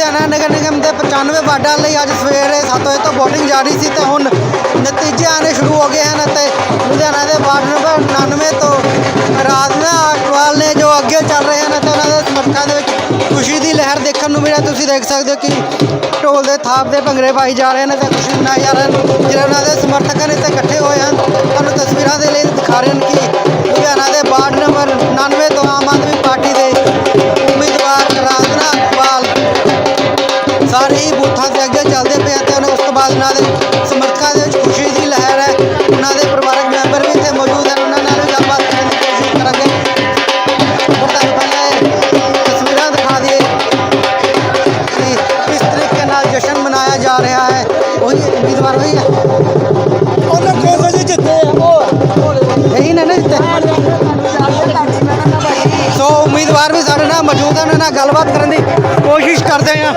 ਲੁਧਿਆਣਾ ਨਗਰ ਨਿਗਮ ਦੇ 95 ਵਾਰਡਾਂ ਲਈ ਅੱਜ ਸਵੇਰੇ 7 ਵਜੇ ਤੋਂ VOTING ਜਾਰੀ ਸੀ ਤੇ ਹੁਣ ਨਤੀਜੇ ਆਣੇ ਸ਼ੁਰੂ ਹੋ ਗਏ ਹਨ ਅਤੇ ਲੁਧਿਆਣਾ ਦੇ ਵਾਰਡ ਨੰਬਰ 99 ਤੋਂ ਰਾਜਨਾ ਅਟਵਾਲ ਨੇ ਜੋ ਅੱਗੇ ਚੱਲ ਰਹੇ ਹਨ ਤੇ ਉਹਨਾਂ ਦੇ ਸਮਰਥਕਾਂ ਦੇ ਵਿੱਚ ਖੁਸ਼ੀ ਦੀ ਲਹਿਰ ਦੇਖਣ ਨੂੰ ਮਿਲਿਆ। ਤੁਸੀਂ ਦੇਖ ਸਕਦੇ ਹੋ ਕਿ ਢੋਲ ਦੇ ਥਾਪ ਦੇ ਭੰਗੜੇ ਪਾਈ ਜਾ ਰਹੇ ਨੇ ਤੇ ਖੁਸ਼ੀ ਮਨਾਈ ਜਾ ਰਹੇ ਹਨ। ਗੱਲਬਾਤ ਕਰਨ ਦੀ ਕੋਸ਼ਿਸ਼ ਕਰਦੇ ਹਾਂ।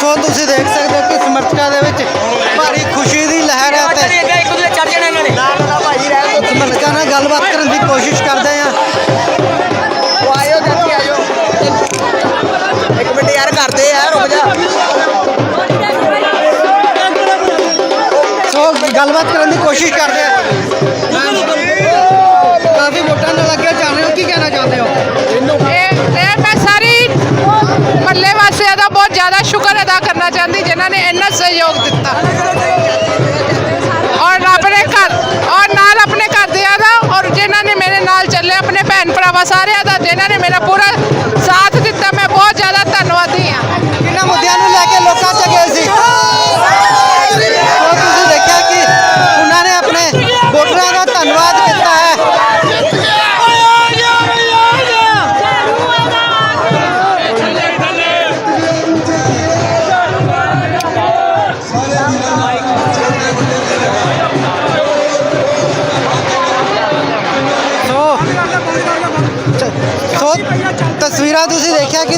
ਸੋ ਤੁਸੀਂ ਦੇਖ ਸਕਦੇ ਹੋ ਕਿ ਸਮਰਥਕਾਂ ਦੇ ਵਿੱਚ ਭਾਰੀ ਖੁਸ਼ੀ ਦੀ ਲਹਿਰ ਹੈ ਤੇ ਸਮਰਥਕਾਂ ਨਾਲ ਗੱਲਬਾਤ ਕਰਨ ਦੀ ਕੋਸ਼ਿਸ਼ ਕਰਦੇ ਇੱਕ ਮਿੰਟ ਯਾਰ ਕਰਦੇ ਆ ਰੁਕ ਜਾ। ਸੋ ਗੱਲਬਾਤ ਕਰਨ ਦੀ ਕੋਸ਼ਿਸ਼ ਕਰਦੇ ਹਾਂ। ਜਿਨ੍ਹਾਂ ਸਹਿਯੋਗ ਦਿੱਤਾ। ਔਰ ਆਪਣੇ ਘਰ ਔਰ ਨਾਲ ਆਪਣੇ ਘਰਦਿਆਂ ਦਾ, ਔਰ ਜਿਨ੍ਹਾਂ ਨੇ ਮੇਰੇ ਨਾਲ ਚੱਲੇ, ਆਪਣੇ ਭੈਣ ਭਰਾਵਾਂ ਸਾਰਿਆਂ ਦਾ, ਜਿਨ੍ਹਾਂ ਨੇ ਮੇਰਾ ਪੂਰਾ ਸਾਥ ਦਿੱਤਾ, ਮੈਂ ਬਹੁਤ ਜ਼ਿਆਦਾ ਧੰਨਵਾਦੀ ਹਾਂ। ਇਹਨਾਂ ਮੁੱਦਿਆਂ ਨੂੰ ਲੈ ਕੇ ਲੋਕਾਂ 'ਚ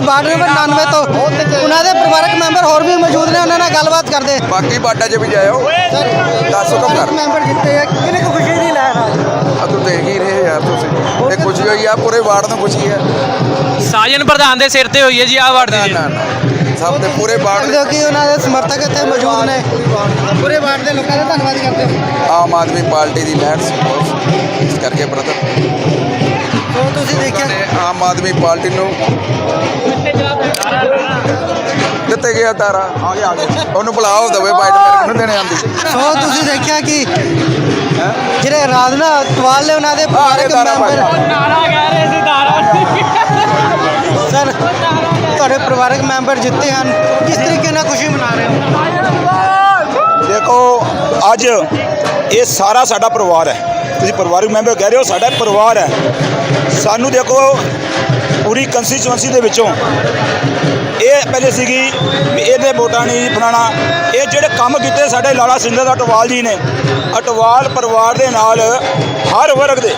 ਵਾਰਡ ਨੰਬਰ 99 ਤੋਂ ਉਹਨਾਂ ਦੇ ਪਰਿਵਾਰਕ ਮੈਂਬਰ ਹੋਰ ਵੀ ਮੌਜੂਦ ਨੇ ਉਹਨਾਂ ਨਾਲ ਗੱਲਬਾਤ ਕਰਦੇ। ਬਾਕੀ ਬਾਟਾ 'ਚ ਵੀ ਜਾਇਓ। ਸਰ ਦੱਸ ਕਰ। ਮੈਂਬਰ ਜਿੱਤੇ ਆ ਕਿੰਨੀ ਕੁ ਖੁਸ਼ੀ ਦੀ ਲਹਿਰ ਆ? ਆ ਤੂੰ ਦੇਖ ਹੀ ਰਹੇ ਯਾਰ ਤੁਸੀਂ। ਤੇ ਖੁਸ਼ੀ ਹੋਈ ਆ ਪੂਰੇ ਵਾਰਡ ਨੂੰ ਖੁਸ਼ੀ ਹੈ ਸਾਜਨ ਪ੍ਰਧਾਨ ਦੇ ਸਿਰ ਤੇ ਹੋਈ ਹੈ ਜੀ ਆਹ ਵਾਰਡ ਦੀ। ਸਭ ਦੇ ਪੂਰੇ ਵਾਰਡ ਹੋ ਕਿ ਉਹਨਾਂ ਦੇ ਸਮਰਥਕ ਇੱਥੇ ਮੌਜੂਦ ਨੇ। ਪੂਰੇ ਵਾਰਡ ਦੇ ਲੋਕਾਂ ਦਾ ਧੰਨਵਾਦ ਕਰਦੇ ਆਮ ਆਦਮੀ ਪਾਰਟੀ ਦੀ ਲਹਿਰ। ਇਸ ਕਰਕੇ ਬ੍ਰਦਰ ਸੋ ਤੁਸੀਂ ਦੇਖਿਆ? ਨੇ ਆਮ ਆਦਮੀ ਪਾਰਟੀ ਨੂੰ ਦਿੱਤੇ ਗਿਆ ਤਾਰਾ। ਆ ਗਿਆ ਆ ਗਿਆ ਉਹਨੂੰ ਬੁਲਾਓ ਦਵੇ ਬਾਈਟ ਮੇਰੇ ਨੂੰ ਦੇਣੇ ਆਂਦੀ ਸੋ ਤੁਸੀਂ ਦੇਖਿਆ ਕਿ ਜਿਹੜੇ ਰਾਜਨਾ ਅਟਵਾਲ ਨੇ ਉਹਨਾਂ ਦੇ ਪਰਿਵਾਰਕ ਮੈਂਬਰ ਨਾਰਾ ਕਹਿ ਰਹੇ ਸੀ ਨਾਰਾ ਸਰ ਤੁਹਾਡੇ ਪਰਿਵਾਰਕ ਮੈਂਬਰ ਜਿੱਤੇ ਹਨ। ਕਿਸ ਤਰੀਕੇ ਨਾਲ ਖੁਸ਼ੀ ਮਨਾ ਰਹੇ ਹੋ? ਦੇਖੋ, ਅੱਜ ਇਹ ਸਾਰਾ ਸਾਡਾ ਪਰਿਵਾਰ ਹੈ। ਤੁਸੀਂ ਪਰਿਵਾਰਕ ਮੈਂਬਰ ਕਹਿ ਰਹੇ ਹੋ, ਸਾਡਾ ਪਰਿਵਾਰ ਹੈ। ਸਾਨੂੰ ਦੇਖੋ, ਪੂਰੀ ਕੰਸਟੀਚੁਐਂਸੀ ਦੇ ਵਿੱਚੋਂ ਇਹ ਪਹਿਲੇ ਸੀਗੀ ਵੀ ਇਹਦੇ ਵੋਟਾਂ ਨਹੀਂ ਬਣਾਉਣਾ। ਇਹ ਜਿਹੜੇ ਕੰਮ ਕੀਤੇ ਸਾਡੇ ਲਾਲਾ ਸਿੰਧਰ ਅਟਵਾਲ ਜੀ ਨੇ, ਅਟਵਾਲ ਪਰਿਵਾਰ ਦੇ ਨਾਲ ਹਰ ਵਰਗ ਦੇ,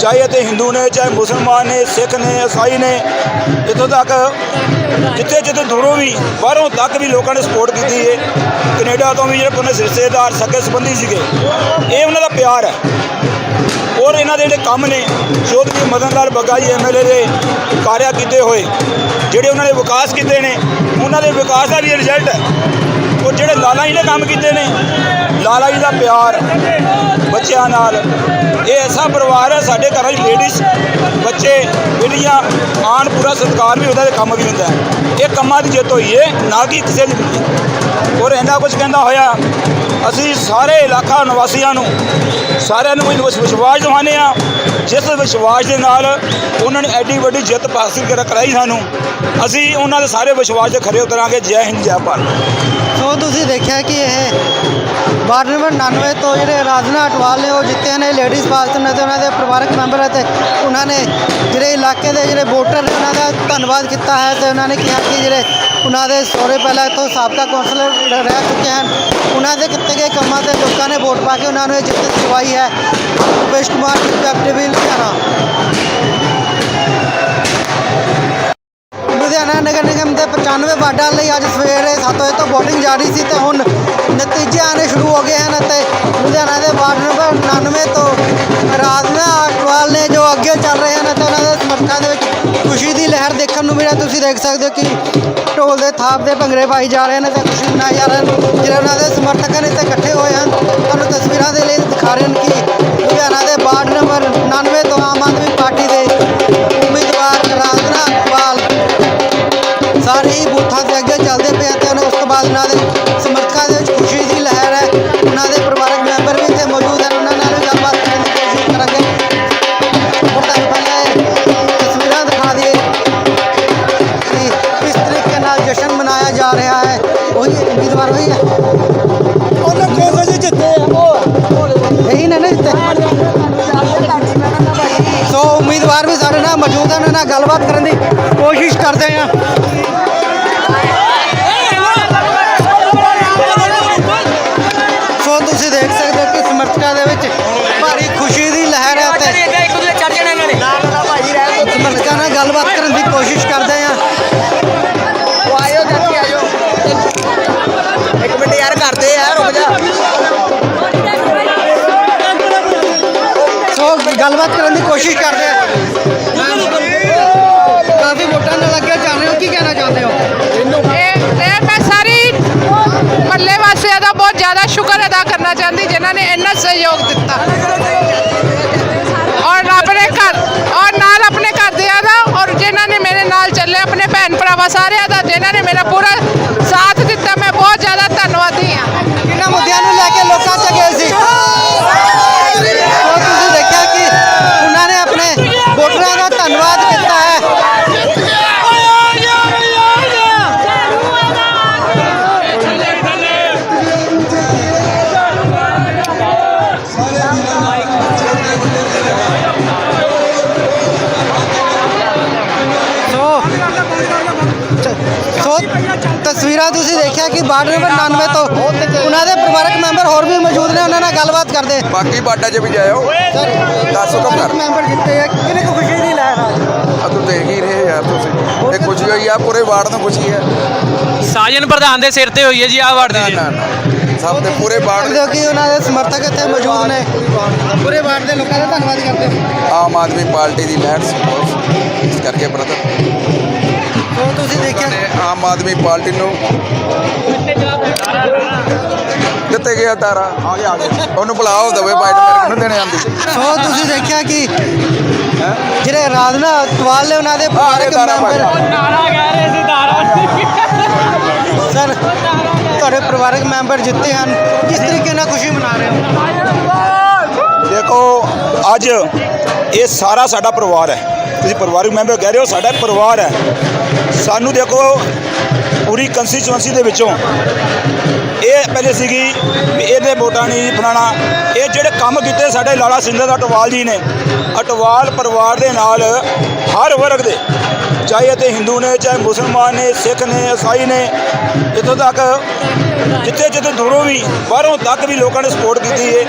ਚਾਹੇ ਅਤੇ ਹਿੰਦੂ ਨੇ, ਚਾਹੇ ਮੁਸਲਮਾਨ ਨੇ, ਸਿੱਖ ਨੇ ਈਸਾਈ ਨੇ, ਇੱਥੋਂ ਤੱਕ ਜਿੱਥੇ ਜਿੱਥੇ ਦੂਰੋਂ ਵੀ, ਬਾਹਰੋਂ ਤੱਕ ਵੀ ਲੋਕਾਂ ਨੇ ਸਪੋਰਟ ਕੀਤੀ ਹੈ ਕੈਨੇਡਾ ਤੋਂ ਵੀ ਜਿਹੜੇ ਪੁਰਾਣੇ ਰਿਸ਼ਤੇਦਾਰ ਸਕੇ ਸੰਬੰਧੀ ਸੀਗੇ, ਇਹ ਉਹਨਾਂ ਦਾ ਪਿਆਰ ਹੈ। ਔਰ ਇਹਨਾਂ ਦੇ ਜਿਹੜੇ ਕੰਮ ਨੇ ਚੌਧਰੀ ਮਦਨ ਲਾਲ ਬੱਗਾ ਜੀ ਐਮਐਲਏ ਦੇ ਕਾਰਿਆ ਕੀਤੇ ਹੋਏ, ਜਿਹੜੇ ਉਹਨਾਂ ਨੇ ਵਿਕਾਸ ਕੀਤੇ ਨੇ ਉਹਨਾਂ ਦੇ ਵਿਕਾਸ ਦਾ ਵੀ ਰਿਜ਼ਲਟ ਹੈ। ਉਹ ਜਿਹੜੇ ਲਾਲਾ ਜੀ ਨੇ ਕੰਮ ਕੀਤੇ ਨੇ, ਲਾਲਾ ਜੀ ਦਾ ਪਿਆਰ ਬੱਚਿਆਂ ਨਾਲ, ਇਹ ਐਸਾ ਪਰਿਵਾਰ ਹੈ, ਸਾਡੇ ਘਰਾਂ 'ਚ ਲੇਡੀਜ਼ ਬੱਚੇ ਬੇਟੀਆਂ ਆਣ ਪੂਰਾ ਸਤਿਕਾਰ ਵੀ ਹੁੰਦਾ ਤੇ ਕੰਮ ਵੀ ਹੁੰਦਾ ਇਹ ਕੰਮਾਂ ਦੀ ਜਿੱਤ ਹੋਈ ਹੈ ਨਾ ਕਿ ਕਿਸੇ ਦੀ ਵੀ। ਔਰ ਇੰਨਾ ਕੁਝ ਕਹਿੰਦਾ ਹੋਇਆ, ਅਸੀਂ ਸਾਰੇ ਇਲਾਕਾ ਨਿਵਾਸੀਆਂ ਨੂੰ, ਸਾਰਿਆਂ ਨੂੰ ਵਿਸ਼- ਵਿਸ਼ਵਾਸ ਦਿਵਾਉਂਦੇ ਆ ਜਿਸ ਵਿਸ਼ਵਾਸ ਦੇ ਨਾਲ ਉਹਨਾਂ ਨੇ ਐਡੀ ਵੱਡੀ ਜਿੱਤ ਹਾਸਿਲ ਕਰ ਕਰਾਈ ਸਾਨੂੰ, ਅਸੀਂ ਉਹਨਾਂ ਦੇ ਸਾਰੇ ਵਿਸ਼ਵਾਸ ਦੇ ਖਰੇ ਉਤਰਾਂਗੇ। ਜੈ ਹਿੰਦ, ਜੈ ਭਾਰਤ। ਸੋ ਤੁਸੀਂ ਦੇਖਿਆ ਕਿ ਇਹ ਵਾਰਡ ਨੰਬਰ 99 ਤੋਂ ਜਿਹੜੇ ਰਾਜਨਾ ਅਟਵਾਲ ਨੇ ਉਹ ਜਿੱਤੇ ਨੇ ਲੇਡੀਜ਼ ਪਾਸਟਰ ਨੇ ਤੇ ਉਹਨਾਂ ਦੇ ਪਰਿਵਾਰਕ ਮੈਂਬਰ ਅਤੇ ਉਹਨਾਂ ਨੇ ਜਿਹੜੇ ਇਲਾਕੇ ਦੇ ਜਿਹੜੇ ਵੋਟਰ ਨੇ ਉਹਨਾਂ ਦਾ ਧੰਨਵਾਦ ਕੀਤਾ ਹੈ ਤੇ ਉਹਨਾਂ ਨੇ ਕਿਹਾ ਕਿ ਜਿਹੜੇ ਉਹਨਾਂ ਦੇ ਸਹੁਰੇ ਪਹਿਲਾਂ ਇੱਥੋਂ ਸਾਬਕਾ ਕੌਂਸਲਰ ਰਹਿ ਚੁੱਕੇ ਹਨ। ਉਹਨਾਂ ਦੇ ਕੀਤੇ ਗਏ ਕੰਮਾਂ ਤੇ ਲੋਕਾਂ ਨੇ ਵੋਟ ਪਾ ਕੇ ਉਹਨਾਂ ਨੂੰ ਇਹ ਜਿੱਤ ਦਿਵਾਈ ਹੈ। ਰੁਪੇਸ਼ ਕੁਮਾਰ ਕੈਪਟੇਬਲ ਲੁਧਿਆਣਾ। ਲੁਧਿਆਣਾ ਨਗਰ ਨਿਗਮ ਦੇ 95 ਵਾਰਡਾਂ ਲਈ ਅੱਜ ਸਵੇਰੇ 7 ਵਜੇ ਤੋਂ VOTING ਜਾਰੀ ਸੀ ਤੇ ਹੁਣ ਨਤੀਜੇ ਆਣੇ ਸ਼ੁਰੂ ਹੋ ਗਏ ਹਨ ਅਤੇ ਲੁਧਿਆਣਾ ਦੇ ਵਾਰਡ ਨੰਬਰ 99 ਤੋਂ ਰਾਜਨਾ ਅਟਵਾਲ ਨੇ ਜੋ ਅੱਗੇ ਚੱਲ ਰਹੇ ਹਨ ਅਤੇ ਉਹਨਾਂ ਦੇ ਸਮਰਥਕਾਂ ਦੇ ਵਿੱਚ ਖੁਸ਼ੀ ਦੀ ਲਹਿਰ ਦੇਖਣ ਨੂੰ ਮਿਲਿਆ। ਤੁਸੀਂ ਦੇਖ ਸਕਦੇ ਹੋ ਕਿ ਢੋਲ ਦੇ ਥਾਪ ਦੇ ਭੰਗੜੇ ਪਾਈ ਜਾ ਰਹੇ ਨੇ ਤੇ ਖੁਸ਼ੀ ਮਨਾਈ ਜਾ ਰਹੇ ਹਨ ਜਿਹੜੇ ਉਹਨਾਂ ਦੇ ਸਮਰਥਕ ਨੇ ਇੱਥੇ ਇਕੱਠੇ ਹੋਏ ਹਨ। ਤੁਹਾਨੂੰ ਤਸਵੀਰਾਂ ਦੇ ਲਈ ਦਿਖਾ ਰਹੇ ਹਨ ਕਿ ਲੁਧਿਆਣਾ ਦੇ ਵਾਰਡ ਨੰਬਰ 99 ਤੋਂ ਉਹਨਾਂ ਕੋਲ ਜੀ ਜਿੱਤੇ ਆ? ਉਹ ਇਹੀ ਨੇ ਨਾ ਜਿੱਤੇ। ਸੋ ਉਮੀਦਵਾਰ ਵੀ ਸਾਡੇ ਨਾਲ ਮੌਜੂਦ ਹਨ ਨਾਲ ਗੱਲਬਾਤ ਕਰਨ ਦੀ ਕੋਸ਼ਿਸ਼ ਕਰਦੇ ਹਾਂ ਭੈਣ ਭਰਾਵਾਂ ਸਾਰਿਆਂ ਦਾ, ਜਿਨ੍ਹਾਂ ਨੇ ਮੇਰਾ ਪੂਰਾ ਸਾਥ ਦਿੱਤਾ, ਮੈਂ ਬਹੁਤ ਜ਼ਿਆਦਾ ਧੰਨਵਾਦੀ ਹਾਂ। ਕਿਹਨਾਂ ਮੁੱਦਿਆਂ ਨੂੰ ਲੈ ਕੇ ਲੋਕਾਂ 'ਚ ਗਏ ਸੀ। ਸੋ ਤੁਸੀਂ ਦੇਖਿਆ ਕਿ ਉਹਨਾਂ ਨੇ ਆਪਣੇ ਵੋਟਰਾਂ ਦਾ ਧੰਨਵਾਦ ਕੀਤਾ ਹੈ। ਸੋ ਤਸਵੀਰਾਂ ਤੁਸੀਂ ਦੇਖਿਆ ਕਿ ਵਾਰਡ ਨੰਬਰ 99 ਤੋਂ ਉਹਨਾਂ ਦੇ ਪਰਿਵਾਰਕ ਮੈਂਬਰ ਹੋਰ ਵੀ ਮੌਜੂਦ ਨੇ ਉਹਨਾਂ ਨਾਲ ਗੱਲਬਾਤ ਕਰਦੇ। ਬਾਕੀ ਬਾਡਾ 'ਚ ਵੀ ਜਾਇਓ। ਦੱਸ ਹੁਕਮ ਕਰ। ਮੈਂਬਰ ਜਿੱਤੇ ਆ ਕਿੰਨੇ ਕੁ ਖੁਸ਼ੀ ਦੀ ਲਹਿਰ ਆ? ਆ ਤੂੰ ਦੇਖ ਹੀ ਰਹੇ ਯਾਰ ਤੁਸੀਂ। ਇਹ ਖੁਸ਼ੀ ਹੋਈ ਆ ਪੂਰੇ ਵਾਰਡ ਨੂੰ ਖੁਸ਼ੀ ਹੈ ਸਾਜਨ ਪ੍ਰਧਾਨ ਦੇ ਸਿਰ ਤੇ ਹੋਈ ਹੈ ਜੀ ਆਹ ਵਾਰਡ ਦੀ। ਸਭ ਦੇ ਪੂਰੇ ਵਾਰਡ ਹੋ ਕਿ ਉਹਨਾਂ ਦੇ ਸਮਰਥਕ ਇੱਥੇ ਮੌਜੂਦ ਨੇ। ਪੂਰੇ ਵਾਰਡ ਦੇ ਲੋਕਾਂ ਦਾ ਧੰਨਵਾਦ ਕਰਦੇ ਆਮ ਆਦਮੀ ਪਾਰਟੀ ਦੀ ਲਹਿਰ। ਇਸ ਕਰਕੇ ਬ੍ਰਦਰ ਤੁਸੀਂ ਦੇਖਿਆ? ਨੇ ਆਮ ਆਦਮੀ ਪਾਰਟੀ ਨੂੰ ਦਿੱਤੇ ਗਿਆ ਤਾਰਾ। ਆ ਗਿਆ ਆ ਗਿਆ। ਉਹਨੂੰ ਬੁਲਾਓ ਦਵੇ ਬਾਈਟ ਮੇਰੇ ਨੂੰ ਦੇਣੇ ਆਂਦੀ ਸੋ ਤੁਸੀਂ ਦੇਖਿਆ ਕਿ ਜਿਹੜੇ ਰਾਜਨਾ ਅਟਵਾਲ ਨੇ ਉਹਨਾਂ ਦੇ ਪਰਿਵਾਰਕ ਮੈਂਬਰ ਨਾਰਾ ਕਹਿ ਰਹੇ ਸੀ ਦਾਰਾ ਸਰ ਤੁਹਾਡੇ ਪਰਿਵਾਰਕ ਮੈਂਬਰ ਜਿੱਤੇ ਹਨ। ਕਿਸ ਤਰੀਕੇ ਨਾਲ ਖੁਸ਼ੀ ਮਨਾ ਰਹੇ ਹੋ? ਦੇਖੋ ਅੱਜ ਇਹ ਸਾਰਾ ਸਾਡਾ ਪਰਿਵਾਰ ਹੈ। ਤੁਸੀਂ ਪਰਿਵਾਰਕ ਮੈਂਬਰ ਕਹਿ ਰਹੇ ਹੋ, ਸਾਡਾ ਪਰਿਵਾਰ ਹੈ। ਸਾਨੂੰ ਦੇਖੋ, ਪੂਰੀ ਕੰਸਟੀਚੁਐਂਸੀ ਦੇ ਵਿੱਚੋਂ ਇਹ ਪਹਿਲੇ ਸੀਗੀ ਵੀ ਇਹਦੇ ਵੋਟਾਂ ਨਹੀਂ ਫਲਾਣਾ ਇਹ ਜਿਹੜੇ ਕੰਮ ਕੀਤੇ ਸਾਡੇ ਲਾਲਾ ਸਿੰਧਰ ਅਟਵਾਲ ਜੀ ਨੇ, ਅਟਵਾਲ ਪਰਿਵਾਰ ਦੇ ਨਾਲ ਹਰ ਵਰਗ ਦੇ, ਚਾਹੇ ਅਤੇ ਹਿੰਦੂ ਨੇ, ਚਾਹੇ ਮੁਸਲਮਾਨ ਨੇ, ਸਿੱਖ ਨੇ ਈਸਾਈ ਨੇ, ਇੱਥੋਂ ਤੱਕ ਜਿੱਥੇ ਜਿੱਥੇ ਦੂਰੋਂ ਵੀ, ਬਾਹਰੋਂ ਤੱਕ ਵੀ ਲੋਕਾਂ ਨੇ ਸਪੋਰਟ ਕੀਤੀ ਹੈ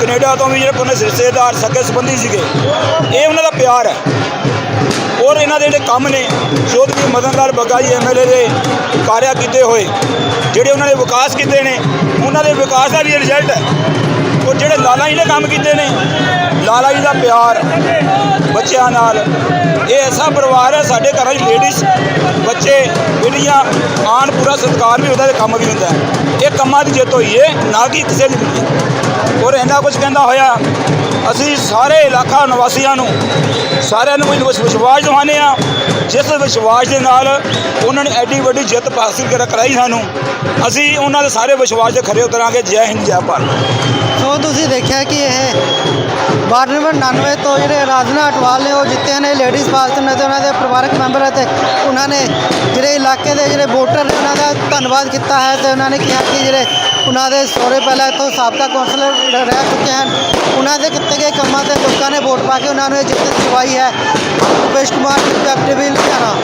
ਕੈਨੇਡਾ ਤੋਂ ਵੀ ਜਿਹੜੇ ਪੁਰਾਣੇ ਰਿਸ਼ਤੇਦਾਰ ਸੱਗੇ ਸੰਬੰਧੀ ਸੀਗੇ, ਇਹ ਉਹਨਾਂ ਦਾ ਪਿਆਰ ਹੈ। ਇਹਨਾਂ ਦੇ ਜਿਹੜੇ ਕੰਮ ਨੇ ਚੌਧਰੀ ਮਦਨ ਲਾਲ ਬੱਗਾ ਜੀ ਐਮਐਲਏ ਦੇ ਕਾਰਿਆ ਕੀਤੇ ਹੋਏ, ਜਿਹੜੇ ਉਹਨਾਂ ਨੇ ਵਿਕਾਸ ਕੀਤੇ ਨੇ, ਉਹਨਾਂ ਦੇ ਵਿਕਾਸ ਦਾ ਵੀ ਰਿਜ਼ਲਟ ਹੈ। ਔਰ ਜਿਹੜੇ ਲਾਲਾ ਜੀ ਨੇ ਕੰਮ ਕੀਤੇ ਨੇ, ਲਾਲਾ ਜੀ ਦਾ ਪਿਆਰ, ਬੱਚਿਆਂ ਨਾਲ, ਇਹ ਐਸਾ ਪਰਿਵਾਰ ਹੈ, ਸਾਡੇ ਘਰਾਂ 'ਚ ਲੇਡੀਜ਼ ਬੱਚੇ, ਬੇਟੀਆਂ, ਆਣ ਪੂਰਾ ਸਤਿਕਾਰ ਵੀ ਹੁੰਦਾ ਤੇ ਕੰਮ ਵੀ ਹੁੰਦਾ ਇਹ ਕੰਮਾਂ ਦੀ ਜਿੱਤ ਹੋਈ ਹੈ ਨਾ ਕਿ ਕਿਸੇ ਦੀ ਮਿਲੀ ਔਰ ਇੰਨਾ ਕੁਝ ਕਹਿੰਦਾ ਹੋਇਆ, ਅਸੀਂ ਸਾਰੇ ਇਲਾਕਾ ਨਿਵਾਸੀਆਂ ਨੂੰ ਸਾਰਿਆਂ ਨੂੰ ਇੱਕ ਵਿਸ਼- ਵਿਸ਼ਵਾਸ ਦਿਵਾਉਂਦੇ ਆ ਜਿਸ ਵਿਸ਼ਵਾਸ ਦੇ ਨਾਲ ਉਹਨਾਂ ਨੇ ਐਡੀ ਵੱਡੀ ਜਿੱਤ ਹਾਸਿਲ ਕਰ ਕਰਾਈ ਸਾਨੂੰ। ਅਸੀਂ ਉਹਨਾਂ ਦੇ ਸਾਰੇ ਵਿਸ਼ਵਾਸ ਦੇ ਖਰੇ ਉਤਰਾਂਗੇ। ਜੈ ਹਿੰਦ, ਜੈ ਭਾਰਤ। ਸੋ ਤੁਸੀਂ ਦੇਖਿਆ ਕਿ ਇਹ ਵਾਰਡ ਨੰਬਰ 99 ਤੋਂ ਜਿਹੜੇ ਰਾਜਨਾ ਅਟਵਾਲ ਨੇ ਉਹ ਜਿੱਤੇ ਨੇ ਲੇਡੀਜ਼ ਪਾਸਟਰ ਨੇ ਤੇ ਉਹਨਾਂ ਦੇ ਪਰਿਵਾਰਕ ਮੈਂਬਰ ਹੈ ਤੇ ਉਹਨਾਂ ਨੇ ਜਿਹੜੇ ਇਲਾਕੇ ਦੇ ਜਿਹੜੇ ਵੋਟਰ ਨੇ ਉਹਨਾਂ ਦਾ ਧੰਨਵਾਦ ਕੀਤਾ ਹੈ ਤੇ ਉਹਨਾਂ ਨੇ ਕਿਹਾ ਕਿ ਜਿਹੜੇ ਉਹਨਾਂ ਦੇ ਸਹੁਰੇ ਪਹਿਲਾਂ ਇੱਥੋਂ ਸਾਬਕਾ ਕੌਂਸਲਰ ਰ- ਰਹਿ ਚੁੱਕੇ ਹਨ ਉਹਨਾਂ ਦੇ ਕੀਤੇ ਗਏ ਕੰਮਾਂ ਤੇ ਲੋਕਾਂ ਨੇ ਵੋਟ ਪਾ ਕੇ ਉਹਨਾਂ ਨੂੰ ਇਹ ਜਿੱਤ ਦਿਵਾਈ ਹੈ ਰੂਪੇਸ਼ ਕੁਮਾਰ ਟੀਵੀ ਲੁਧਿਆਣਾ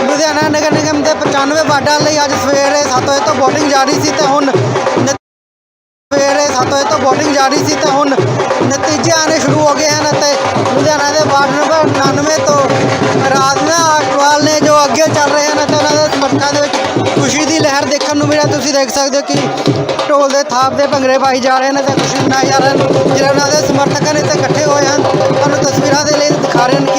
ਲੁਧਿਆਣਾ ਨਗਰ ਨਿਗਮ ਦੇ 95 ਵਾਰਡਾਂ ਲਈ ਅੱਜ ਸਵੇਰੇ 7 ਵਜੇ ਤੋਂ VOTING ਜਾਰੀ ਸੀ ਤੇ ਹੁਣ ਨ- ਸਵੇਰੇ 7 ਵਜੇ ਤੋਂ ਬੋਲਿੰਗ ਜਾਰੀ ਸੀ ਤਾਂ ਹੁਣ ਨਤੀਜੇ ਆਨੇ ਸ਼ੁਰੂ ਹੋ ਗਏ ਹਨ ਅਤੇ ਲੁਧਿਆਣਾ ਦੇ ਵਾਰਡ ਨੰਬਰ 99 ਤੋਂ ਰਾਜਨਾ ਅਟਵਾਲ ਨੇ ਜੋ ਅੱਗੇ ਚੱਲ ਰਹੇ ਹਨ ਅਤੇ ਉਹਨਾਂ ਦੇ ਸਮਰਥਕਾਂ ਦੇ ਵਿੱਚ ਖੁਸ਼ੀ ਦੀ ਲਹਿਰ ਦੇਖਣ ਨੂੰ ਮਿਲਿਆ। ਤੁਸੀਂ ਦੇਖ ਸਕਦੇ ਹੋ ਕਿ ਢੋਲ ਦੇ ਥਾਪ ਦੇ ਭੰਗੜੇ ਪਾਈ ਜਾ ਰਹੇ ਨੇ ਤੇ ਖੁਸ਼ੀ ਮਨਾਈ ਜਾ ਰਹੇ ਹਨ ਜਿਹੜੇ ਉਹਨਾਂ ਦੇ ਸਮਰਥਕ ਨੇ ਤੇ ਇਕੱਠੇ ਹੋਏ ਹਨ। ਤੁਹਾਨੂੰ ਤਸਵੀਰਾਂ ਦੇ ਲਈ ਦਿਖਾ ਰਹੇ ਨੇ